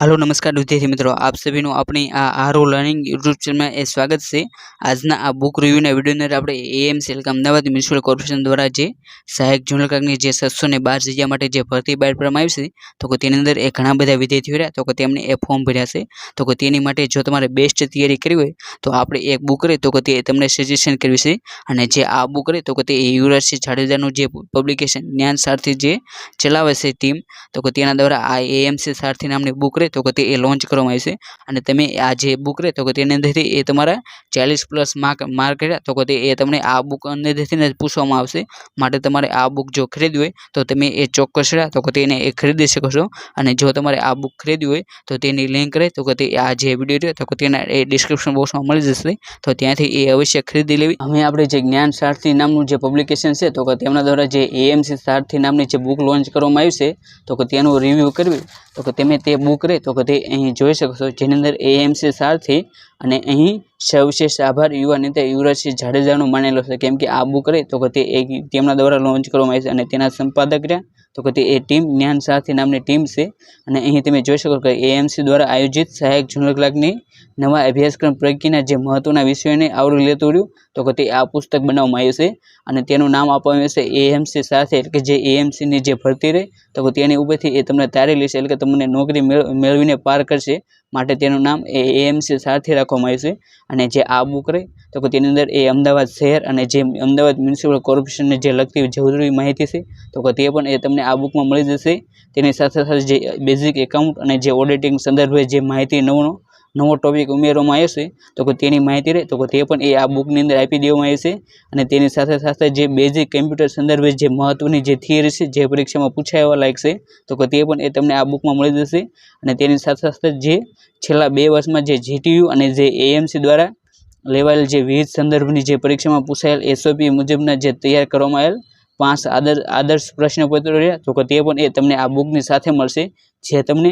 હાલો, નમસ્કાર વિદ્યાર્થી મિત્રો. આપ સભીનું આપણી આ આરો લર્નિંગ યુટ્યુબ ચેનલમાં એ સ્વાગત છે. આજના આ બુક રિવ્યુના વિડીયોની અંદર આપણે એએમસી એટલે અમદાવાદ મ્યુનિસિપલ કોર્પોરેશન દ્વારા જે સહાયક જૂનિયર ક્લાર્કની જે સાતસો ને બાર જગ્યા માટે જે ભરતી બહાર પાડવામાં આવી છે, તો કે તેની અંદર એ ઘણા બધા વિદ્યાર્થીઓ રહ્યા, તો કે તેમને એ ફોર્મ ભર્યા છે. તો કે તેની માટે જો તમારે બેસ્ટ તૈયારી કરવી હોય, તો આપણે એક બુક રહે તો કે તે તમને સજેશન કરવી છે. અને જે આ બુક રહે તો કે તે યુવરાજસિંહ જાડેજાનું જે પબ્લિકેશન જ્ઞાન સારથી જે ચલાવે છે ટીમ તો કે તેના દ્વારા આ એએમસી સારથી નામની બુક રહે તો કે તે એ લોન્ચ કરવામાં આવશે. અને તમે આ જે બુક રહે તો કે તેની અંદરથી એ તમારા ચાલીસ પ્લસ માર્ક માર્ક કર્યા તો કે એ તમને આ બુક અંદરથી પૂછવામાં આવશે. માટે તમારે આ બુક જો ખરીદવી હોય, તો તમે એ ચોક્કસ રહ્યા, તો કે તેને એ ખરીદી શકો છો. અને જો તમારે આ બુક ખરીદવી હોય, તો તેની લિંક રહે તો કે તે આ જે વીડિયો રહે તો કે તેના એ ડિસ્ક્રિપ્શન બોક્સમાં મળી જશે. તો ત્યાંથી એ અવશ્ય ખરીદી લેવી. હવે આપણે જે જ્ઞાન સારથી નામનું જે પબ્લિકેશન છે, તો કે તેમના દ્વારા જે એએમસી સારથી નામની જે બુક લોન્ચ કરવામાં આવી છે, તો કે તેનું રિવ્યૂ કરવી. તો કે તમે તે બુક રહે તો કે અહીં જોઈ શકો છો. જેની અંદર એએમસી સારથી અને અહીં સવિશેષ આભાર યુવા નેતા યુવરાજસિંહ જાડેજાનો માનેલો છે. કેમ કે આ બુક રહે તો કે તે એક તેમના દ્વારા લોન્ચ કરવામાં આવી છે અને તેના સંપાદક રહ્યા. તો કે એ ટીમ જ્ઞાન સારથી નામની ટીમ છે. અને અહીં તમે જોઈ શકો કે એએમસી દ્વારા આયોજિત સહાયક જૂનિયર ક્લાર્કની નવા અભ્યાસક્રમ પ્રજ્ઞાના જે મહત્વના વિષયોને આવરી લેતું રહ્યું, તો કે તે આ પુસ્તક બનાવવામાં આવ્યું છે. અને તેનું નામ આપવામાં આવ્યું છે એએમસી સાથે, એટલે કે જે એએમસીની જે ભરતી રહે, તો કે તેની ઉપરથી એ તમને તારી લેશે, એટલે કે તમને નોકરી મેળવીને પાર કરશે. માટે તેનું નામ એ એએમસી સાથે રાખવામાં આવ્યું છે. અને જે આ બુક રહે તો કે તેની અંદર એ અમદાવાદ શહેર અને જે અમદાવાદ મ્યુનિસિપલ કોર્પોરેશનને જે લગતી જરૂરી માહિતી છે, તો કે તે પણ એ તમને આ બુકમાં મળી જશે. તેની સાથે સાથે જે બેઝિક એકાઉન્ટ અને જે ઓડિટિંગ સંદર્ભે જે માહિતી નવનો નવો ટોપિક ઉમેરવામાં આવ્યો છે, તો કે તેની માહિતી રહે, તો કે તે પણ એ આ બુકની અંદર આપી દેવામાં આવી છે. અને તેની સાથે સાથે જે બેઝિક કમ્પ્યુટર સંદર્ભે જે મહત્ત્વની જે થિયરી છે, જે પરીક્ષામાં પૂછાય લાયક છે, તો કે તે પણ એ તમને આ બુકમાં મળી જશે. અને તેની સાથે સાથે જે છેલ્લા બે વર્ષમાં જે જીટીયુ અને જે એએમસી દ્વારા લેવાયેલ જે વિવિધ સંદર્ભની જે પરીક્ષામાં પૂછાયેલ એસઓપી મુજબના જે તૈયાર કરવામાં આવેલ પાંચ આદર, આદર્શ પ્રશ્નપત્રો રહ્યા, તો કે તે પણ એ તમને આ બુકની સાથે મળશે, જે તમને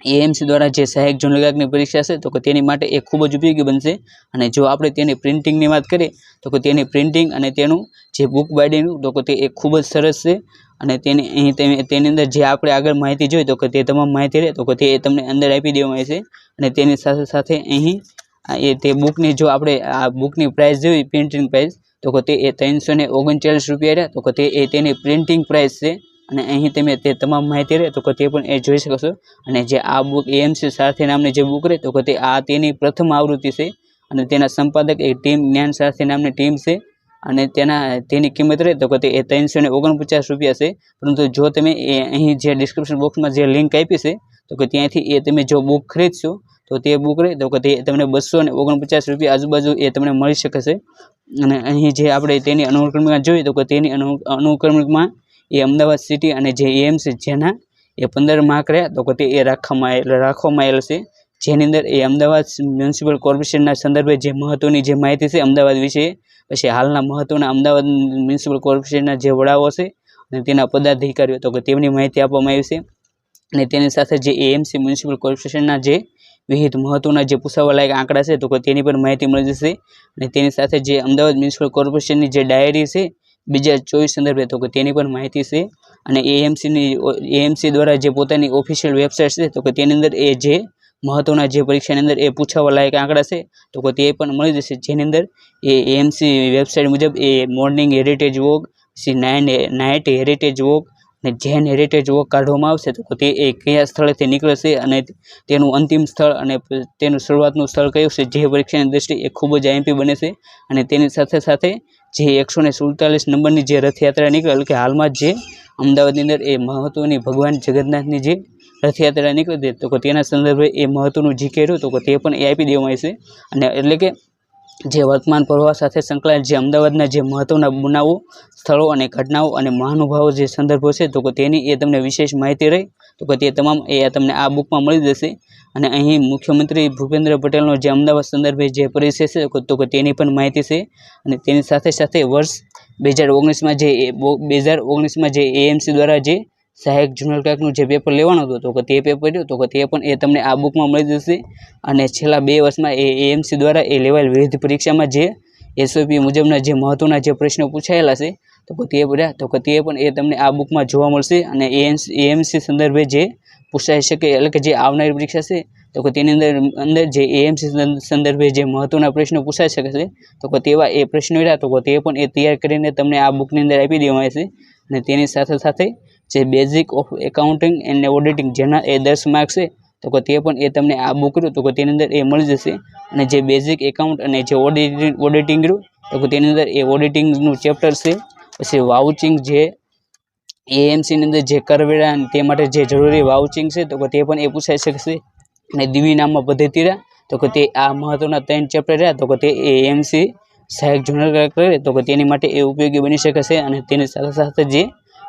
એએમસી દ્વારા જે સહાયક જૂનિયર પરીક્ષા છે, તો કે તેની માટે એ ખૂબ જ ઉપયોગી બનશે. અને જો આપણે તેની પ્રિન્ટિંગની વાત કરીએ, તો કે તેની પ્રિન્ટિંગ અને તેનું જે બુક બાઇડિંગનું તો કે તે એ ખૂબ જ સરસ છે. અને તેની, અહીં તેની અંદર જે આપણે આગળ માહિતી જોઈએ તો કે તે તમામ માહિતી રહે, તો કે તે તમને અંદર આપી દેવામાં આવે છે અને તેની સાથે સાથે અહીં એ તે બુકની જો આપણે આ બુકની પ્રાઇસ જોઈ પ્રિન્ટિંગ પ્રાઇસ તો તે એ ત્રણસો ને ઓગણચાલીસ રૂપિયા રહ્યા, તો તે એ તેની પ્રિન્ટિંગ પ્રાઇસ છે. અને અહીં તમે તે તમામ માહિતી રહે, તો તે પણ એ જોઈ શકો છો. અને જે આ બુક એએમસી સારથી નામની જે બુક રહે, તો તે આ તેની પ્રથમ આવૃત્તિ છે. અને તેના સંપાદક એ ટીમ જ્ઞાન સારથી નામની ટીમ છે. અને તેના, તેની કિંમત રહે, તો તે એ ત્રણસો ને ઓગણપચાસ રૂપિયા છે. પરંતુ જો તમે એ અહીં જે ડિસ્ક્રિપ્શન બોક્સમાં જે લિંક આપી છે, તો કે ત્યાંથી એ તમે જો બુક ખરીદશો તો તે બુક રહે. તો તે તમને બસો ને ઓગણપચાસ રૂપિયા આજુબાજુ એ તમને મળી શકે છે. અને અહીં જે આપણે તેની અનુક્રમિકા જોઈએ તો તેની અનુ અનુક્રમિકમાં એ અમદાવાદ સિટી અને જે એએમસી જેના એ પંદર માર્ક રહ્યા, તો તે એ રાખવામાં રાખવામાં આવેલ છે. જેની અંદર એ અમદાવાદ મ્યુનિસિપલ કોર્પોરેશનના સંદર્ભે જે મહત્ત્વની જે માહિતી છે અમદાવાદ વિશે, પછી હાલના મહત્ત્વના અમદાવાદ મ્યુનિસિપલ કોર્પોરેશનના જે વડાઓ છે અને તેના પદાધિકારીઓ, તો કે તેમની માહિતી આપવામાં આવી છે. અને તેની સાથે જે એએમસી મ્યુનિસિપલ કોર્પોરેશનના જે વિવિધ મહત્વના જે પૂછાવા લાયક આંકડા છે, તો તેની પણ માહિતી મળી જશે. અને તેની સાથે જે અમદાવાદ મ્યુનિસિપલ કોર્પોરેશનની જે ડાયરી છે, બીજા ચોવીસ સંદર્ભે, તો કે તેની પણ માહિતી છે. અને એએમસીની, એએમસી દ્વારા જે પોતાની ઓફિશિયલ વેબસાઇટ છે, તો કે તેની અંદર એ જે મહત્વના જે પરીક્ષાની અંદર એ પૂછાવા લાયક આંકડા છે, તો તે પણ મળી જશે. જેની અંદર એ એએમસી વેબસાઇટ મુજબ એ મોર્નિંગ હેરિટેજ વોક પછી નાઇન નાઇટ હેરિટેજ વોક ને જેન હેરિટેજ વોક કાઢવામાં આવશે તો તે એ કયા સ્થળેથી નીકળશે અને તેનું અંતિમ સ્થળ અને તેનું શરૂઆતનું સ્થળ કયું છે જે પરીક્ષાની દૃષ્ટિએ એ ખૂબ જ આઈએમપી બને છે. અને તેની સાથે સાથે જે એકસો ને સુડતાલીસ નંબરની જે રથયાત્રા નીકળેલ કે હાલમાં જે અમદાવાદની અંદર એ મહત્ત્વની ભગવાન જગન્નાથની જે રથયાત્રા નીકળી તો તેના સંદર્ભે એ મહત્ત્વનું જીકે રહ્યું તો તે પણ એ આપી દેવામાં આવશે અને એટલે કે જે વર્તમાન પ્રવાહ સાથે સંકળાયેલ જે અમદાવાદના જે મહત્ત્વના બનાવો, સ્થળો અને ઘટનાઓ અને મહાનુભાવો જે સંદર્ભો છે, તો કે તેની એ તમને વિશેષ માહિતી રહી, તો કે તે તમામ એ તમને આ બુકમાં મળી જશે. અને અહીં મુખ્યમંત્રી ભૂપેન્દ્ર પટેલનો જે અમદાવાદ સંદર્ભે જે પરિચય છે, તો કે તેની પણ માહિતી છે. અને તેની સાથે સાથે વર્ષ બે હજાર ઓગણીસમાં જે બે હજાર ઓગણીસમાં જે એએમસી દ્વારા જે સહાયક જનરલ ક્લાર્કનું જે પેપર લેવાનું હતું, તો કે તે પેપર તો કે તે પણ એ તમને આ બુકમાં મળી જશે. અને છેલ્લા બે વર્ષમાં એ એએમસી દ્વારા એ લેવાયેલ વિવિધ પરીક્ષામાં જે એસઓપી મુજબના જે મહત્ત્વના જે પ્રશ્નો પૂછાયેલા છે, તો કે તે બધા, તો કે તે પણ એ તમને આ બુકમાં જોવા મળશે. અને એએમસી સંદર્ભે જે પૂછાઈ શકે, એટલે કે જે આવનારી પરીક્ષા છે, તો કે તેની અંદર અંદર જે એએમસી સંદર્ભે જે મહત્વના પ્રશ્નો પૂછાઈ શકે છે, તો કે તેવા એ પ્રશ્નો રહ્યા, તો કે તે પણ એ તૈયાર કરીને તમને આ બુકની અંદર આપી દેવામાં છે અને તેની સાથે સાથે જે basic of accounting and auditing જેના એ દસ માર્ક્સ છે, તો કે તે પણ એ તમને આ બુક રહ્યું તો કે તેની અંદર એ મળી જશે. અને જે બેઝિક એકાઉન્ટ અને જે ઓડિટિંગ ઓડિટિંગ રહ્યું તો કે તેની અંદર એ ઓડિટિંગનું ચેપ્ટર છે. પછી વાઉચિંગ જે એએમસીની અંદર જે કરવેરા તે માટે જે જરૂરી વાઉચિંગ છે, તો કે તે પણ એ પૂછાઈ શકશે. અને દીવી નામમાં પદ્ધતિ રહ્યા, તો કે તે આ મહત્ત્વના ત્રણ ચેપ્ટર રહ્યા, તો કે તે એએમસી સહાયક જુનર કરે, તો કે તેની માટે એ ઉપયોગી બની શકે છે અને તેની સાથે સાથે જે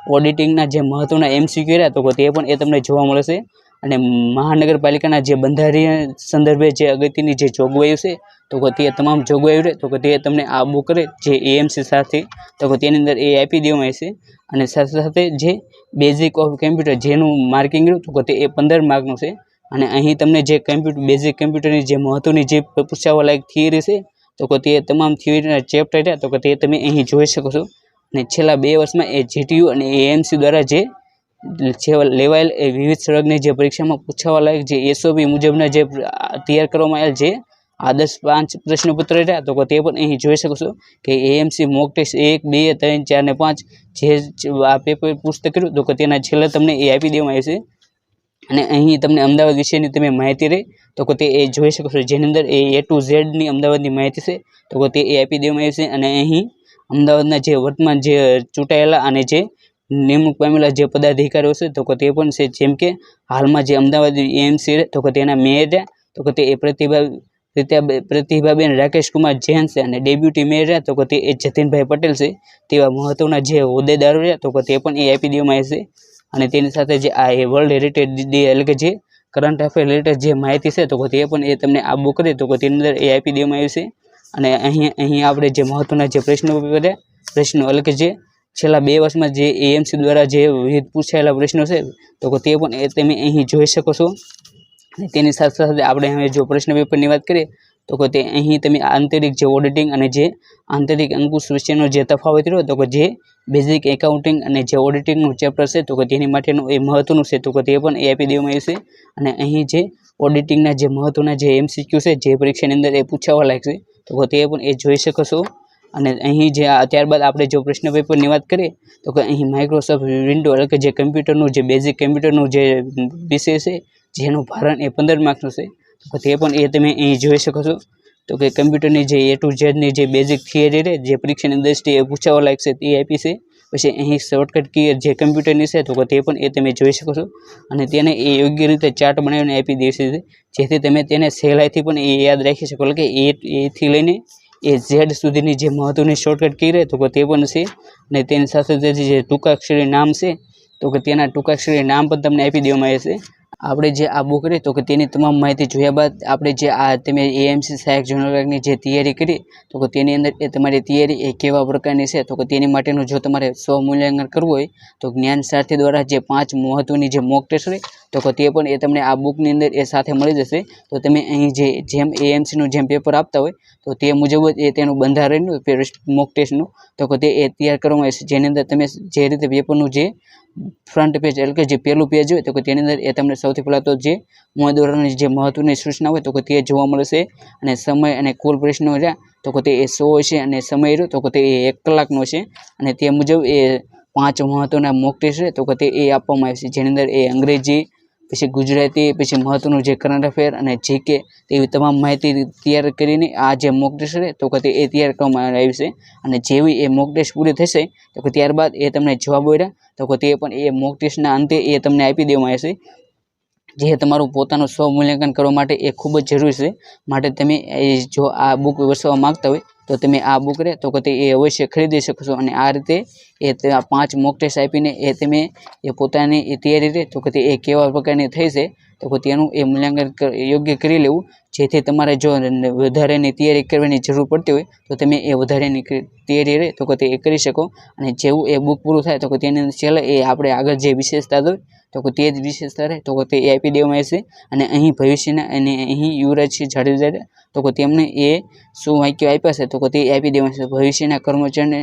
ઓડિટિંગના જે મહત્વના એમસીક્યુ રહ્યા તો તે પણ એ તમને જોવા મળશે. અને મહાનગરપાલિકાના જે બંધારણીય સંદર્ભે જે અગત્યની જે જોગવાઈઓ છે, તો તે તમામ જોગવાઈઓ રહે, તો તે તમને આ બુક કરે, જે એએમસી સાથે, તો તેની અંદર એ આપી દેવામાં આવશે. અને સાથે સાથે જે બેઝિક ઓફ કમ્પ્યુટર જેનું માર્કિંગ રહ્યું, તો તે એ પંદર માર્કનું છે. અને અહીં તમને જે કમ્પ્યુટર બેઝિક કમ્પ્યુટરની જે મહત્વની જે પૂછાવાલાયક થિયરી છે, તો કે તે તમામ થિયરીના ચેપ્ટર રહ્યા, તો તે તમે અહીં જોઈ શકો છો. અને છેલ્લા બે વર્ષમાં એ જીટીયુ અને એએમસી દ્વારા જે લેવાયેલ એ વિવિધ સળગની જે પરીક્ષામાં પૂછાવા લાયક જે એસઓપી મુજબના જે તૈયાર કરવામાં આવેલ જે આદર્શ પાંચ પ્રશ્નપત્ર રહ્યા તો તે પણ અહીં જોઈ શકો છો કે એએમસી મોક ટેસ્ટ એક, બે, ત્રણ, ચાર ને પાંચ જે આ પેપર પુસ્તક કર્યું, તો તેના છેલ્લે તમને એ આપી દેવામાં આવશે. અને અહીં તમને અમદાવાદ વિશેની તમે માહિતી રહી, તો તે એ જોઈ શકો છો. જેની અંદર એ એ ટુ ઝેડની અમદાવાદની માહિતી છે, તો તે એ આપી દેવામાં આવી છે અને અહીં અમદાવાદના જે વર્તમાન જે ચૂંટાયેલા અને જે નિમણૂક પામેલા જે પદાધિકારીઓ છે, તો કે તે પણ છે. જેમ કે હાલમાં જે અમદાવાદ એએમસી તો કે તેના મેયર તો કે તે એ પ્રતિભા પ્રતિભા પ્રતિભાબેન રાકેશ કુમાર જૈન છે અને ડેબ્યુટી મેયર રહ્યા તો કે તે એ જતીનભાઈ પટેલ છે. તેવા મહત્વના જે હોદ્દેદારો રહ્યા તો કે તે પણ એ આપી દેવામાં આવે છે. અને તેની સાથે જે આ એ વર્લ્ડ હેરિટેજ ડે એટલે કે જે કરંટ અફેર રિલેટેડ જે માહિતી છે, તો તે પણ એ તમને આ બુક રહે તો તેની અંદર એ આપી દેવામાં આવી છે. અને અહીં અહીં આપણે જે મહત્વના જે પ્રશ્નો કરે પ્રશ્નો એટલે કે જે છેલ્લા બે વર્ષમાં જે એએમસી દ્વારા જે વિવિધ પૂછાયેલા પ્રશ્નો છે, તો તે પણ એ તમે અહીં જોઈ શકો છો. તેની સાથે સાથે આપણે હવે જો પ્રશ્ન પેપરની વાત કરીએ, તો તે અહીં તમે આંતરિક જે ઓડિટિંગ અને જે આંતરિક અંકુશ વિશેનો જે તફાવત રહ્યો, તો જે બેઝિક એકાઉન્ટિંગ અને જે ઓડિટિંગનું ચેપ્ટર છે, તો કે તેની માટેનું એ મહત્વનું છે, તો કે તે પણ એ આપી દેવામાં આવ્યું છે. અને અહીં જે ઓડિટિંગના જે મહત્વના જે એમસીક્યુ છે, જે પરીક્ષાની અંદર એ પૂછાવા લાગશે તો તે પણ એ જોઈ શકો છો. અને અહીં જે ત્યારબાદ આપણે જો પ્રશ્ન પેપરની વાત કરીએ, તો કે અહીં માઇક્રોસોફ્ટ વિન્ડો એટલે કે જે કમ્પ્યુટરનું, જે બેઝિક કમ્પ્યુટરનું જે વિષય છે, જેનું ભારણ એ પંદર માર્ક્સનું છે. તો તે પણ એ તમે અહીં જોઈ શકો છો. તો કે કમ્પ્યુટરની જે એ ટુ ઝેડની જે બેઝિક થિયરી રહે જે પરીક્ષાની દ્રષ્ટિએ પૂછાવા લાયક છે, તે આપી છે. પછી અહીં શોર્ટકટ કી જે કમ્પ્યુટરની છે, તો તે પણ એ તમે જોઈ શકો છો. અને તેને એ યોગ્ય રીતે ચાર્ટ બનાવીને આપી દેશે જેથી તમે તેને સહેલાઈથી પણ એ યાદ રાખી શકો. કે એ, એથી લઈને એ ઝેડ સુધીની જે મહત્વની શોર્ટકટ કી રહે, તો તે પણ છે. અને તેની સાથે સાથે જે ટૂંકાક્ષરી નામ છે, તો કે તેના ટૂંકાક્ષરી નામ પણ તમને આપી દેવામાં આવે છે. આપણે જે આ બુક રહી તો કે તેની તમામ માહિતી જોયા બાદ આપણે જે આ તમે એએમસી સહાયક જનરલની જે તૈયારી કરી, તો કે તેની અંદર એ તમારી તૈયારી એ કેવા પ્રકારની છે, તો કે તેની માટેનું જો તમારે સ્વ મૂલ્યાંકન કરવું હોય, તો જ્ઞાન સારથી દ્વારા જે પાંચ મહત્ત્વની જે મોક ટેસ્ટ હોય તો તે પણ એ તમને આ બુકની અંદર એ સાથે મળી જશે. તો તમે અહીં જે જેમ એએમસીનું જેમ પેપર આપતા હોય, તો તે મુજબ જ એ તેનું બંધારણનું મોક ટેસ્ટનું તો તે એ તૈયાર કરવામાં આવશે જેની અંદર તમે જે રીતે પેપરનું જે ફ્રન્ટ પેજ એટલે કે જે પહેલું પેજ હોય, તો કે તેની અંદર એ તમને સૌથી પહેલાં તો જે ઉમેદવારોની જે મહત્ત્વની સૂચના હોય, તો કે તે જોવા મળશે. અને સમય અને કુલ પ્રશ્નો રહ્યા, તો કે તે એ સો છે અને સમય રહ્યો, તો કે તે એક કલાકનો છે અને તે મુજબ એ પાંચ મહત્વના મોક ટેસ્ટ રહે તો કે તે એ આપવામાં આવે છે, જેની અંદર એ અંગ્રેજી પછી ગુજરાતી, પછી મહત્વનું જે કરંટ અફેર અને જીકે તેવી તમામ માહિતી તૈયાર કરીને આ જે મોક ટેસ્ટ છે, તો કદી એ તૈયાર કરવામાં આવી છે અને જેવી એ મોક ટેસ્ટ પૂરી થશે, તો ત્યારબાદ એ તમને જવાબ રહ્યા તો તે પણ એ મોક ટેસ્ટના અંતે એ તમને આપી દેવામાં આવશે. જે તમારું પોતાનું સ્વ મૂલ્યાંકન કરવા માટે એ ખૂબ જ જરૂરી છે. માટે તમે જો આ બુક વસાવવા માગતા હોય તો તમે આ બુક રહે તો કે એ અવશ્ય ખરીદી શકશો. અને આ રીતે એ પાંચ મોક ટેસ્ટ આપીને એ તમે એ પોતાની એ તૈયારી રહે તો કે એ કેવા પ્રકારની થઈ છે તો તેનું એ મૂલ્યાંકન યોગ્ય કરી લેવું. જેથી તમારે જો વધારેની તૈયારી કરવાની જરૂર પડતી હોય, તો તમે એ વધારેની તૈયારી રહે, તો તે એ કરી શકો. અને જેવું એ બુક પૂરું થાય, તો તેની અંદર છેલ્લે એ આપણે આગળ જે વિશેષતા હોય, તો તે જ વિશેષતા રહે, તો તે આપી દેવામાં આવશે. અને અહીં ભવિષ્યના, અને અહીં યુવરાજસિંહ જાડેજા તો તેમને એ શું વાક્યો આપ્યા છે, તો તે આપી દેવામાં આવશે. ભવિષ્યના કર્મચારીને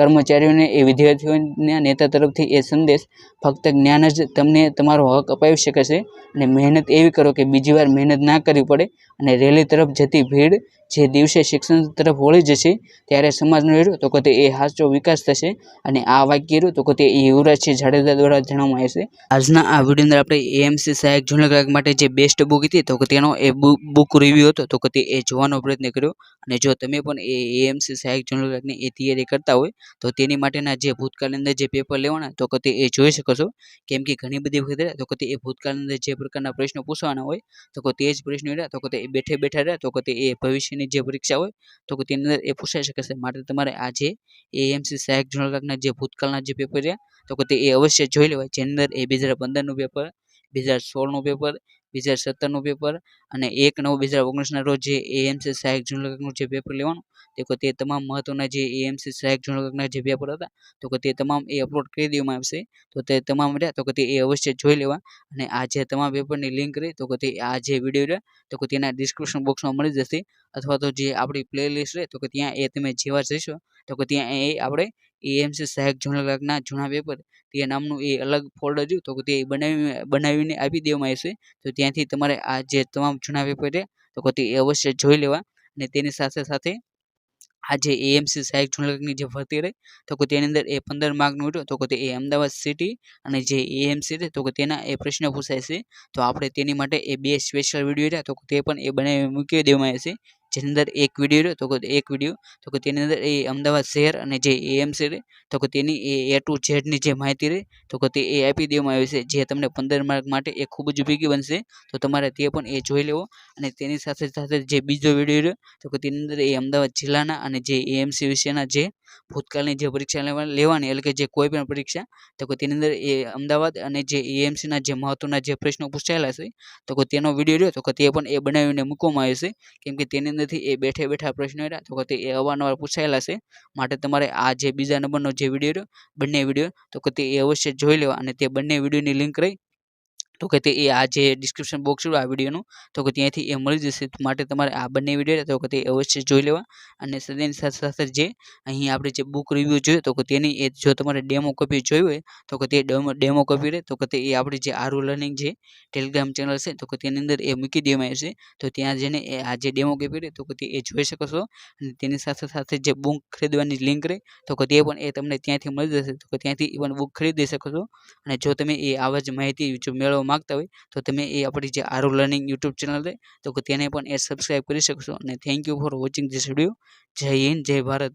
કર્મચારીઓને, એ વિદ્યાર્થીઓના નેતા તરફથી એ સંદેશ ફક્ત જ્ઞાન જ તમને તમારો હક અપાવી શકે છે. અને મહેનત એવી કરો કે બીજી વાર મહેનત ના કરવી પડે અને રેલી તરફ જતી ભીડ જે દિવસે શિક્ષણ તરફ વળી જશે ત્યારે સમાજનો રહ્યો તો કે એ સાચો વિકાસ થશે અને આ વાક્ય રહ્યું તો કે એ યુવરાજસિંહ જાડેજા દ્વારા જણાવવામાં આવે છે. આજના આ વીડિયો અંદર આપણે એએમસી સહાયક જૂના માટે જે બેસ્ટ બુક હતી તો કે તેનો એ બુક રિવ્યુ હતો તો કે તે એ જોવાનો પ્રયત્ન કર્યો અને જો તમે પણ એ એએમસી સહાયક જૂના એ તૈયારી કરતા હોય તો તેની માટેના જે ભૂતકાળની અંદર જે પેપર લેવાના તો કે તે એ જોઈ શકો છો. કેમ કે ઘણી બધી વખત રહ્યા તો કે તે એ ભૂતકાળની અંદર જે પ્રકારના પ્રશ્નો પૂછવાના હોય તો કે તે જ પ્રશ્નો રહ્યા તો કે તે બેઠે બેઠા રહ્યા તો કે તે એ ભવિષ્યની જે પરીક્ષા હોય, તો કે તેની અંદર એ પૂછાઈ શકે છે. માટે તમારે આજે એએમસી સહાયક ગ્રાહકના જે ભૂતકાળના જે પેપર રહ્યા તો કે તે એ અવશ્ય જોઈ લેવાય. જેની અંદર એ બે હજાર પંદરનું પેપર બે હજાર સોળનું પેપર બે હજાર સત્તરનું પેપર અને એક નવ બે હજાર ઓગણીસના રોજ જે એએમસી સહાયક જૂનલકનું જે પેપર લેવાનું તે તે તમામ મહત્ત્વના જે એએમસી સહાયક જોડકના જે પેપર હતા, તો તે તમામ એ અપલોડ કરી દેવામાં આવશે. તો તે તમામ રહ્યા, તો તે એ અવશ્ય જોઈ લેવા. અને આ જે તમામ પેપરની લિંક રહી, તો તે આ જે વીડિયો રહ્યા, તો તેના ડિસ્ક્રિપ્શન બોક્સમાં મળી જશે. અથવા તો જે આપણી પ્લેલિસ્ટ રહે, તો કે ત્યાં એ તમે જેવા જઈશો તો કે ત્યાં એ આપણે એએમસી સહાયક જોડકના જૂના પેપર તે નામનું એ અલગ ફોલ્ડર રહ્યું તો તે બનાવી, બનાવીને આપી દેવામાં આવશે. તો ત્યાંથી તમારે આ જે તમામ જૂના પેપર છે તો તે અવશ્ય જોઈ લેવા. અને તેની સાથે સાથે આ જે એએમસી સહાયક ચૂંટણી જે ભરતી રહી, તો કે તેની અંદર એ પંદર માર્કનું હતું તો કે તે એ અમદાવાદ સિટી અને જે એએમસી છે, તો કે તેના એ પ્રશ્ન પૂછાય છે. તો આપણે તેની માટે એ બે સ્પેશિયલ વીડિયો રહ્યા, તો તે પણ એ બનાવી મૂકી દેવામાં આવશે જેની અંદર એક વીડિયો રહ્યો, તો કે એક વીડિયો તો કે તેની અંદર એ અમદાવાદ શહેર અને જે એએમસી રહે, તો કે તેની એ એ ટુ ઝેડની જે માહિતી રહે, તો કે તે એ આપી દેવામાં આવી છે, જે તમને પંદર માર્ક માટે એ ખૂબ જ ઉપયોગી બનશે, તો તમારે તે પણ એ જોઈ લેવો. અને તેની સાથે સાથે જે બીજો વીડિયો રહ્યો, તો કે તેની અંદર એ અમદાવાદ જિલ્લાના અને જે એએમસી વિશેના જે ભૂતકાળની જે પરીક્ષા લેવા, લેવાની, એટલે કે જે કોઈ પણ પરીક્ષા, તો કે તેની અંદર એ અમદાવાદ અને જે એએમસીના જે મહત્વના જે પ્રશ્નો પૂછાયેલા છે, તો કે તેનો વીડિયો રહ્યો, તો કે તે પણ એ બનાવીને મૂકવામાં આવ્યો છે. કેમ કે તેની અંદરથી એ બેઠે બેઠા પ્રશ્નો રહ્યા તો કે એ અવારનવાર પૂછાયેલા છે. માટે તમારે આ જે બીજા નંબરનો જે વીડિયો રહ્યો, બંને વીડિયો, તો કે એ અવશ્ય જોઈ લેવા અને તે બંને વિડીયોની લિંક રહી તો કે તે એ આ જે ડિસ્ક્રિપ્શન બોક્સ આ વિડીયોનું તો કે ત્યાંથી એ મળી જશે માટે તમારે આ બંને વીડિયો તો કે તે અવશ્ય જોઈ લેવા અને તેની સાથે સાથે જે અહીં આપણે જે બુક રિવ્યૂ જોઈએ તો કે તેની એ જો તમારે ડેમો કોપી જોઈ હોય તો કે તે ડેમો કોપી રહે તો કે તે એ આપણી જે આરુ લર્નિંગ જે ટેલિગ્રામ ચેનલ છે તો કે તેની અંદર એ મૂકી દેવામાં આવશે તો ત્યાં જઈને એ આ જે ડેમો કોપી રહે તો કે તે એ જોઈ શકો છો અને તેની સાથે સાથે જે બુક ખરીદવાની લિંક રહે તો કે તે પણ એ તમને ત્યાંથી મળી જશે તો કે ત્યાંથી પણ બુક ખરીદી શકો છો અને જો તમે એ આવા જ માહિતી જો મેળવવા માગતા હોય, તો તમે એ આપણી જે આરુ લર્નિંગ યુટ્યુબ ચેનલ છે, તો તેને પણ એ સબસ્ક્રાઈબ કરી શકશો. અને thank you for watching this video જય હિન્દ, જય ભારત.